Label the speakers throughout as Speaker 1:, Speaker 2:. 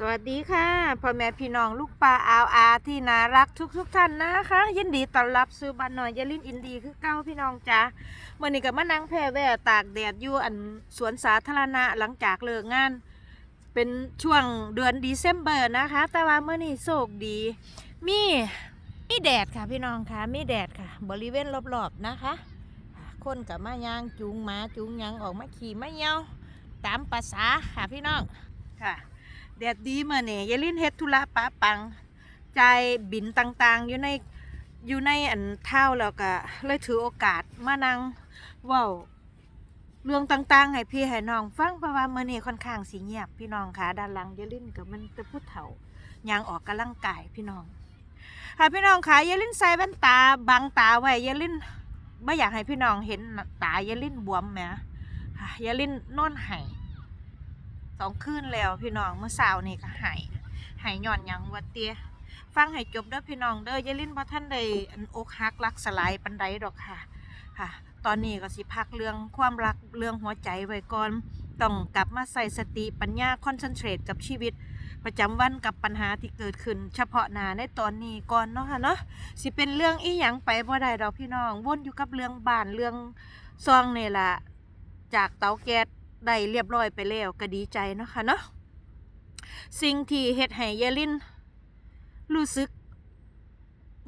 Speaker 1: สวัสดีค่ะพ่อแม่พี่น้องลูกปลาอาวอาที่น่ารักทุกทุกท่านนะคะ ยินดีต้อนรับสู่บ้านหน่อยยาลินอินดีคือเก้าพี่น้องจ้าเมื่อนี้ก็มานั่งแพร่แว่ตากแดดอยู่อันสวนสาธารณะหลังจากเลิกงาน เป็นช่วงเดือนดีเซมเบอร์นะคะ แต่ว่าเมื่อนี้โชคดี มีมีแดดค่ะพี่น้องค่ะมีแดดค่ะ บริเวณรอบๆนะคะ คนกับมายางจูงหมาจูงยังออกมาขี่มาเหยาตามภาษาค่ะพี่น้องค่ะ แดดดีมาเนี่ยยายลินเฮ็ดธุระปะปังใจบินต่างๆ อยู่ในอยู่ในอันเท้าแล้วก็เลยถือโอกาสมานั่งว้าเรื่องต่างๆให้พี่ให้น้องฟังเพราะว่ามื้อนี้ค่อนข้างสิเงียบพี่น้องค่ะด้านหลังยายลินก็มันจะพูดเฒ่ายางออกกำลังกายพี่น้องค่ะพี่น้องค่ะยายลินใส่แว่นตาบังตาไว้ยายลินไม่อยากให้พี่น้องเห็นตายายลินบวมแหมค่ะยายลินนอนไห้ สองคืนแล้วพี่น้องเมื่อเช้านี่ก็หายหายหย่อนยังวัดเตี้ยฟังให้จบเด้อพี่น้องเด้อยายลินบ่ท่านได้อันอกหักรักสลายปันใดดอกค่ะค่ะ ตอนนี้ก็สิพักเรื่องความรักเรื่องหัวใจไว้ก่อนต้องกลับมาใส่สติปัญญาคอนเซนเทรตกับชีวิต ประจำวันกับปัญหาที่เกิดขึ้น เฉพาะหน้าในตอนนี้ก่อนเนาะค่ะเนาะสิเป็นเรื่องอีหยังไปบ่ได้ดอกพี่น้องวนอยู่กับเรื่องบ้านเรื่องซองนี่แหละจากเตาแก๊ส ได้เรียบร้อยไปแล้วก็ดีใจเนาะค่ะเนาะสิ่งที่เฮ็ดให้ยายลินรู้สึก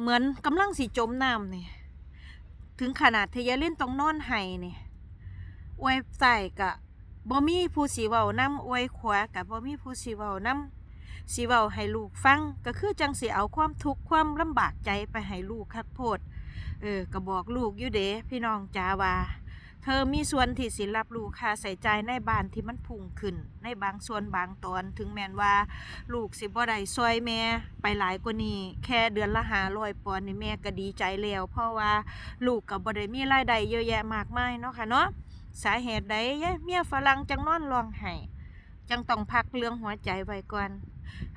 Speaker 1: เหมือนกำลังสิจมน้ำเนี่ยถึงขนาดที่ยายลินต้องนอนไห้นี่ยอวยใส่กะบ่มีผู้สีเว้านำอวยขวากะบ่มีผู้สีเว้านำสีเว้าให้ลูกฟังก็คือจังสิเอาความทุกข์ความลำบากใจไปให้ลูกคัดโพดเออก็บอกลูกอยู่เด้พี่น้องจาว่า เธอมีส่วนที่สิรับรู้ค่าใส่ใจในบ้านที่มันพุ่งขึ้น ในบางส่วนบางตอนถึงแม้นว่า ลูกสิบ่ได้ซอยแม่ไปหลายกว่านี้แค่เดือนละหาร้อยปอนด์นี่แม่ก็ดีใจแล้วเพราะว่าลูกก็บ่ได้มีรายได้เยอะแยะมากมายเนาะค่ะเนาะสาเหตุใดเมียฝรั่งจังนอนร้องไห้จังต้องพักเรื่องหัวใจไว้ก่อน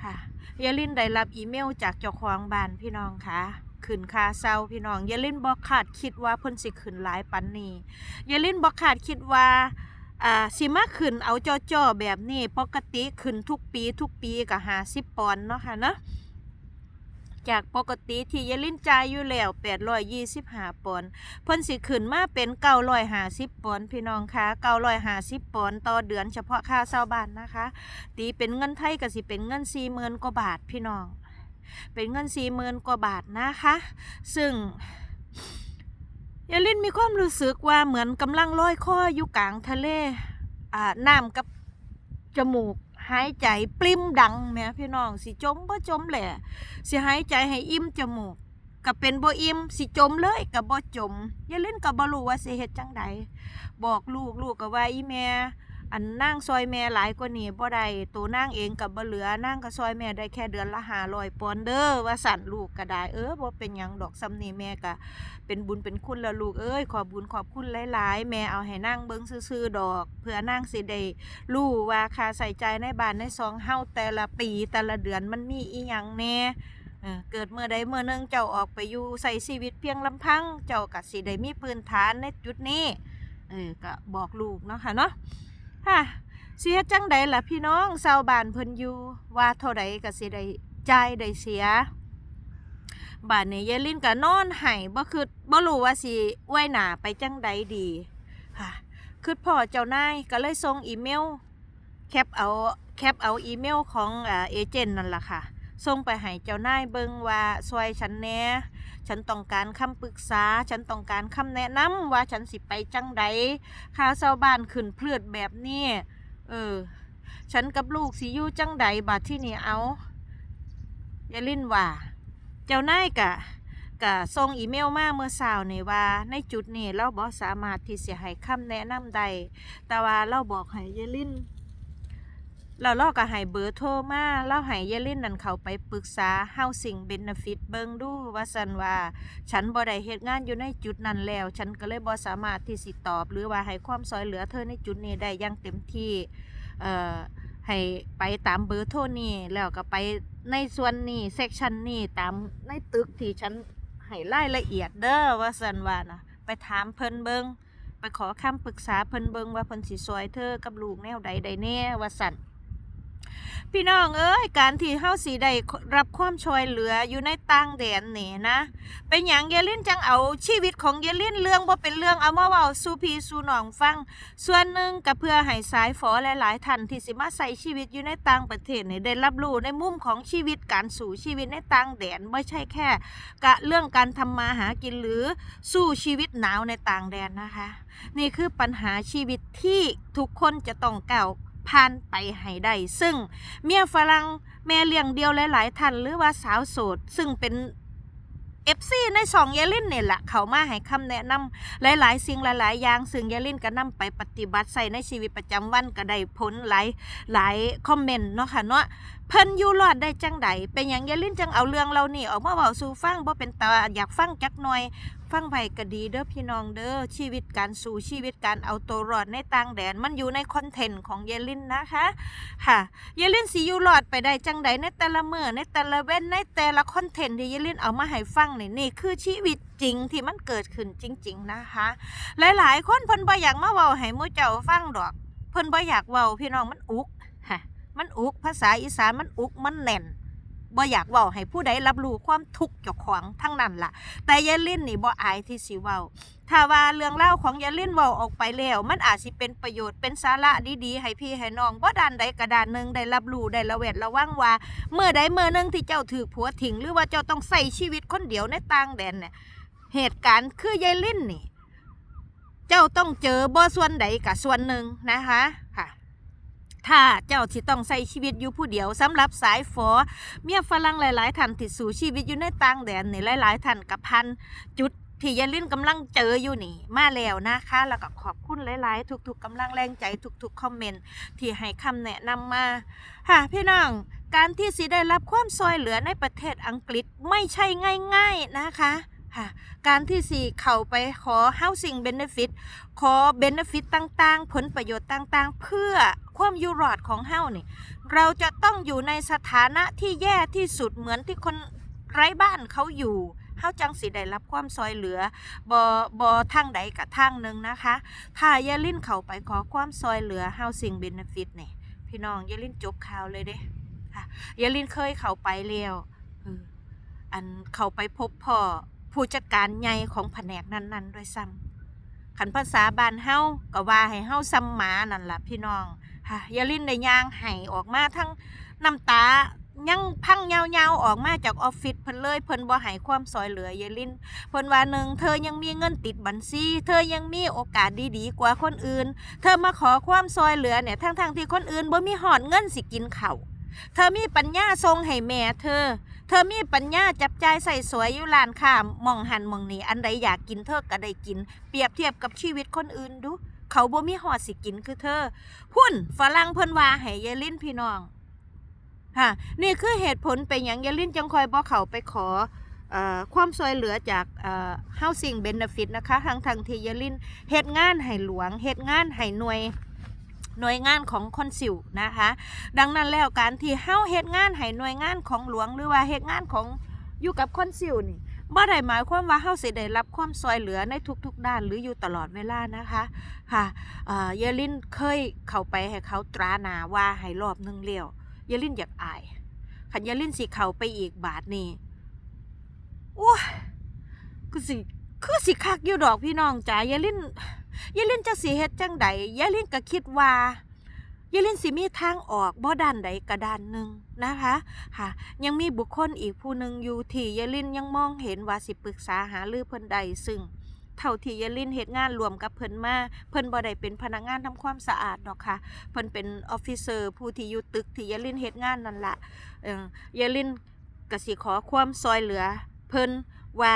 Speaker 1: ค่ะยาลินได้รับอีเมลจากเจ้าของบ้านพี่น้องค่ะ ขึ้นค่าเซาพี่น้องยายลินบ่คาดคิดว่าเพิ่นสิขึ้นหลายปันนี้ยายลินบอกขาดคิดว่าอ่าสิมาขึ้นเอาจ่อๆแบบนี้ปกติขึ้นทุกปีทุกปีก็หาสิบปอนด์เนาะค่ะเนาะจากปกติที่ยายลินจ่ายอยู่แล้วแปดร้อยยี่สิบหาปอนด์เพิ่นสิขึ้นมาเป็นเก้าร้อยหาสิปอนด์พี่น้องคะเก้าร้อยหาสิปอนด์ต่อเดือนเฉพาะค่าเช่าบ้านนะคะ ตีเป็นเงินไทยก็สิเป็นเงินสี่หมื่นกว่าบาทพี่น้อง เป็นเงินสี่หมื่นกว่าบาทนะคะ ซึ่งยาลินมีความรู้สึกว่าเหมือนกำลังลอยคออยู่กลางทะเลอ่าน้ำกับจมูกหายใจปลิ้มดังแม่พี่น้อง สิจมบ่จมแหละสิหายใจให้อิ่มจมูกก็เป็นบ่อิ่มสิจมเลยก็บ่จมยาลินก็บ่รู้ว่าสิเฮ็ดจังใดบอกลูกลูกก็ว่าอีแม่ อันนางซอยแม่หลายกว่านี้บ่ได้ตัวนางเองก็บ่เหลือนางก็ซอยแม่ได้แค่เดือนละ500ปอนเด้อว่าสั่นลูกก็ได้เออบ่เป็นหยังดอกซำนี้แม่ก็เป็นบุญเป็นคุณแล้วลูกเอ้ยขอบุญขอบคุณหลายๆ แม่เอาให้นั่งเบิ้งซื่อๆดอก เพื่อนั่งสิได้รู้ว่าค่าใส่ใจในบ้านในซองเฮาแต่ละปีแต่ละเดือนมันมีอีหยังแน่เออเกิดเมื่อใดเมื่อนึงเจ้าออกไปอยู่ใส่ชีวิตเพียงลำพัง เจ้าก็สิได้มีพื้นฐานในจุดนี้ เออก็บอกลูกเนาะค่ะเนาะ ฮะเสียจังใดล่ะพี่น้องชาวบ้านเพิ่นอยู่ว่าเท่าใดก็สิได้จ่ายได้เสียบ้านนี้ยายลินก็นอนไห้บ่คือบ่รู้ว่าสิไว้หน้าไปจังใดดีค่ะคือพ่อเจ้านายก็เลยส่งอีเมล แคปเอาแคปเอาอีเมลของเอเจนต์นั่นล่ะค่ะ ส่งไปให้เจ้านายเบิงว่าช่วยฉันแหน่ฉันต้องการคำปรึกษา ฉันต้องการคำแนะนำว่าฉันสิไปจังใดค่าเช่าบ้านขึ้นเพลือดแบบนี้เออ ฉันกับลูกสิอยู่จังใดบัดที่นี่เอายายลินว่า เจ้านายกะกะส่งอีเมลมาเมื่อเช้านี่ว่า ในจุดนี้เราบ่สามารถที่จะให้คำแนะนำใดแต่ว่าเราบอกให้ยายลิน เราเราก็ให้เบอร์โทรมาเราให้ยายลินนั่นเขาไปปรึกษา housing benefit เบิ่งดูว่าสันว่า ฉันบ่ได้เฮ็ดงานอยู่ในจุดนั้นแล้ว ฉันก็เลยบ่สามารถที่สิตอบ หรือว่าให้ความช่วยเหลือเธอในจุดนี้ได้อย่างเต็มที่เอ่อให้ไปตามเบอร์โทรนี่แล้วก็ไปในส่วนนี้เซกชันนี้ตามในตึกที่ฉันให้รายละเอียดเด้อว่าสันว่านะไปถามเพิ่นเบิงไปขอคำปรึกษาเพิ่นเบิงว่าเพิ่นสิซอยเธอกับลูกแนวใดใดแน่ว่าสัน พี่น้องเอ้ยการที่เฮาสีได้รับความช่วยเหลืออยู่ในต่างแดนนี่นะ เป็นหยังเยลินจังเอาชีวิตของเยลินเรื่องบ่เป็นเรื่องเอามาเว้าสู่พี่สู่น้องฟัง ส่วนหนึ่งก็เพื่อให้สายฝอหลายๆท่านที่สิมาใส่ชีวิตอยู่ในต่างประเทศนี่ได้รับรู้ในมุมของชีวิตการสู่ชีวิตในต่างแดนไม่ใช่แค่กะเรื่องการทำมาหากินหรือสู้ชีวิตหนาวในต่างแดนนะคะ นี่คือปัญหาชีวิตที่ทุกคนจะต้องก้าว ผ่านไปให้ได้ซึ่งเมียฝรั่งแม่เลี้ยงเดียวหลาย ๆ ท่านหรือว่าสาวโสด ซึ่งเป็นเอฟซีในสองเยลินเนี่ยแหละเขามาให้คำแนะนำหลาย ๆ สิ่งหลาย ๆ อย่าง ซึ่งเยลินก็นำไปปฏิบัติใส่ในชีวิตประจำวันก็ได้ผลหลายหลายคอมเมนต์เนาะค่ะเนาะ เพิ่นอยู่รอดได้จังใดเป็นอย่างเยลินจังเอาเรื่องเรานี่ออกมาเว้าสู่ฟังบ่เป็นตาอยากฟังจักหน่อย ฟังไปก็ดีเด้อพี่น้องเด้อชีวิตการสู่ชีวิตการเอาตัวรอดในต่างแดน มันอยู่ในคอนเทนต์ของเยลินนะคะค่ะเยลินสิอยู่รอดไปได้จังใดในแต่ละเมื่อในแต่ละเว้นในแต่ละคอนเทนต์ที่เยลินเอามาให้ฟังนี่นี่คือชีวิตจริงที่มันเกิดขึ้นจริง ๆนะคะ หลายๆ คนเพิ่นบ่อยากมาเว้าให้หมู่เจ้าฟังดอก เพิ่นบ่อยากเว้าพี่น้องมันอุก มันอุกภาษาอีสานมันอุกมันแน่นบ่อยากเว้าให้ผู้ใดรับรู้ความทุกข์เจ้าของทั้งนั้นล่ะ แต่ยายลินนี่บ่อายที่สิเว้าถ้าว่าเรื่องเล่าของยายลินเว้าออกไปแล้ว มันอาจสิเป็นประโยชน์เป็นสาระดีๆให้พี่ให้น้องบ่ด้านใดกระดานหนึ่งได้รับรู้ได้ระแวดระวังว่า เมื่อใดเมื่อนึงที่เจ้าถือผัวทิ้งหรือว่าเจ้าต้องใส่ชีวิตคนเดียวในต่างแดนเนี่ยเหตุการณ์คือยายลินนี่ เจ้าต้องเจอบ่ส่วนใดกับส่วนหนึ่งนะคะค่ะ ถ้าเจ้าที่ต้องใช้ชีวิตอยู่ผู้เดียวสำหรับสายฝอ เมียฝรั่งหลาย ๆท่านที่สู่ชีวิตอยู่ในต่างแดนนี่หลาย ๆท่านกับพันจุดที่ยายลินกำลังเจออยู่นี่ มาแล้วนะคะ แล้วก็ขอบคุณหลาย ๆ ทุก ๆกำลังแรงใจทุก ๆ คอมเมนต์ที่ให้คำแนะนำมาค่ะพี่น้องการที่สิได้รับความซอยเหลือในประเทศอังกฤษไม่ใช่ง่าย ๆ นะคะค่ะการที่สี่เข้าไปขอ housing benefit ขอ benefit ต่าง ๆ ผลประโยชน์ต่าง ๆ เพื่อ ความอยู่รอดของเฮานี่ เราจะต้องอยู่ในสถานะที่แย่ที่สุดเหมือนที่คนไร้บ้านเขาอยู่เฮาจังสิได้รับความซอยเหลือบอบอทางใดกับทางหนึ่งนะคะ ถ้ายาลินเข้าไปขอความซอยเหลือ housing benefit นี่พี่น้องยาลินจบข่าวเลยเด้ค่ะยาลินเคยเข้าไปแล้วอออันเข้าไปพบพ่อผู้จัดการใหญ่ของแผนกนั้นๆด้วยซ้ำขันภาษาบ้านเฮาก็ว่าให้เฮาซ้ำหมานั่นล่ะพี่น้อง ค่ะยาลินได้ยางไห้ออกมาทั้งน้ำตายังพังยาวๆออกมาจากออฟฟิศเพิ่นเลยเพิ่นบ่ให้ความซอยเหลือยายลินเพิ่นว่าหนึ่งเธอยังมีเงินติดบัญชีเธอยังมีโอกาสดีๆกว่าคนอื่น เธอมาขอความซอยเหลือเนี่ยทั้งๆที่คนอื่นบ่มีหอดเงินสิกินเข้าเธอมีปัญญาส่งให้แม่เธอ เธอมีปัญญาจับจ่ายใส่สวยอยู่ร้านค้ามองหันมองนี่อันใดอยากกินเธอก็ได้กิน เปรียบเทียบกับชีวิตคนอื่นดู เขาบ่มีหอดสิกินคือเธอหุ่นฝรั่งเพิ่นว่าให้ยายลินพี่น้องค่ะนี่คือเหตุผลเป็นอย่างยายลินจังคอยบ่เขาไปขออความช่วยเหลือจากเอ่อ housing benefit นะคะทางทางทียลินเฮ็ดงานให้หลวงเฮ็ดงานให้หน่วยหน่วยงานของคอนซิลนะคะ ดังนั้นแล้วการที่เฮาเฮ็ดงานให้หน่วยงานของหลวงหรือว่าเฮ็ดงานของอยู่กับคอนซิลนี่ บ่ได้หมายความว่าเฮาสิได้รับความช่วยเหลือในทุกๆ ด้านหรืออยู่ตลอดเวลานะคะค่ะเอ่อเยลินเคยเข้าไปให้เขาตราหนาว่าให้รอบนึงเลี้ยวเยลินอยากอายขันเยลินสิเข้าไปอีกบาทนี่โอ้คือสิคือสิคักอยู่ดอกพี่น้องจ๋าเยลินเยลินจะสิเฮ็ดจังใดเยลินก็คิดว่า เยลินสิมีทางออกบ่ด้านใดก็ด้านหนึ่งนะคะค่ะ ยังมีบุคคลอีกผู้หนึ่งอยู่ที่เยลินยังมองเห็นว่าสิปรึกษาหารือเพิ่นใดซึ่งเท่าที่ยายลินเฮ็ดงานรวมกับเพิ่นมาเพิ่นบ่ได้เป็นพนักงานทำความสะอาดดอกค่ะเพิ่นเป็นออฟฟิเซอร์ผู้ที่อยู่ตึกที่ยายลินเฮ็ดงานนั่นล่ะเออยายลินก็สิขอความซอยเหลือ เพิ่น ว่า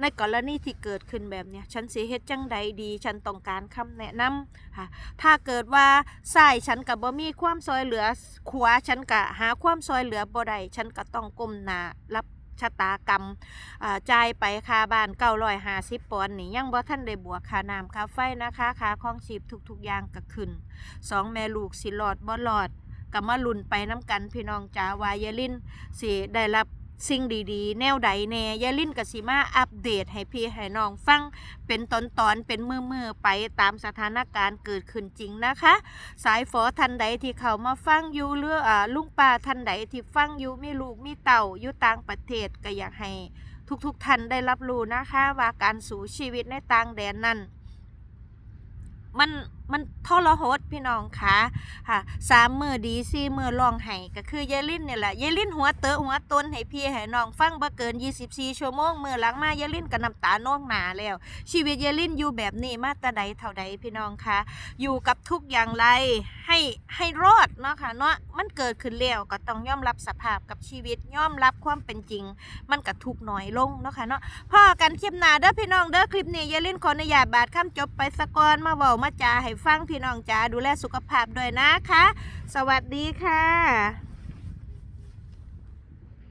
Speaker 1: ในกรณีที่เกิดขึ้นแบบเนี้ยฉันสิเฮ็ดจังใดดี ฉันต้องการคำแนะนำค่ะถ้าเกิดว่าซ้ายฉันก็บ่มีความซอยเหลือขวาฉันก็หาความซอยเหลือบ่ได้ฉันก็ต้องก้มหน้ารับชะตากรรมอ่าจ่ายไปค่าบ้าน950ปอนด์นี่ยังบ่ทันได้บวกค่าน้ำค่าไฟนะคะค่าครองชีพทุกๆอย่างก็ขึ้นสองแม่ลูกสิรอดบ่รอดก็มาลุ้นไปน้ำกันพี่น้องจ๋าวายายลินสิได้รับ สิ่งดีๆ แนวใดแน่ยายลิ้นกับสิมาอัปเดตให้พี่ให้น้องฟังเป็นตอนๆเป็นมือๆไปตามสถานการณ์เกิดขึ้นจริงนะคะ สายฝอทันใดที่เขามาฟังอยู่หรืออ่าลุงป้าทันใดที่ฟังอยู่มีลูกมีเต่าอยู่ต่างประเทศก็อยากให้ทุกๆท่านได้รับรู้นะคะ ว่าการสู่ชีวิตในต่างแดนนั้นมันมันทรหดพี่น้องคะค่ะสามมือดีสี่มือลองไห้ก็คือยายลินเนี่ยแหละยายลินหัวเตอหัวต้นให้พี่ให้น้องฟังบ่เกิน 24 ชั่วโมงมือหลังมายายลินก็น้ำตานองหนาแล้ว ชีวิตยายลินอยู่แบบนี้มาแต่ใดเท่าใดพี่น้องคะอยู่กับทุกอย่างไรให้ให้รอดเนาะค่ะเนาะมันเกิดขึ้นแล้วก็ต้องยอมรับสภาพกับชีวิตยอมรับความเป็นจริง มันก็ทุกข์น้อยลงเนาะค่ะเนาะพ่อกันคลิปหน้าเด้อพี่น้องเด้อคลิปนี้อย่าเล่นขออนุญาตบาดคำจบไปสะก่อนมาเว้ามาจาให้ฟังพี่น้องจ๋าดูแลสุขภาพด้วยนะคะ สวัสดีค่ะ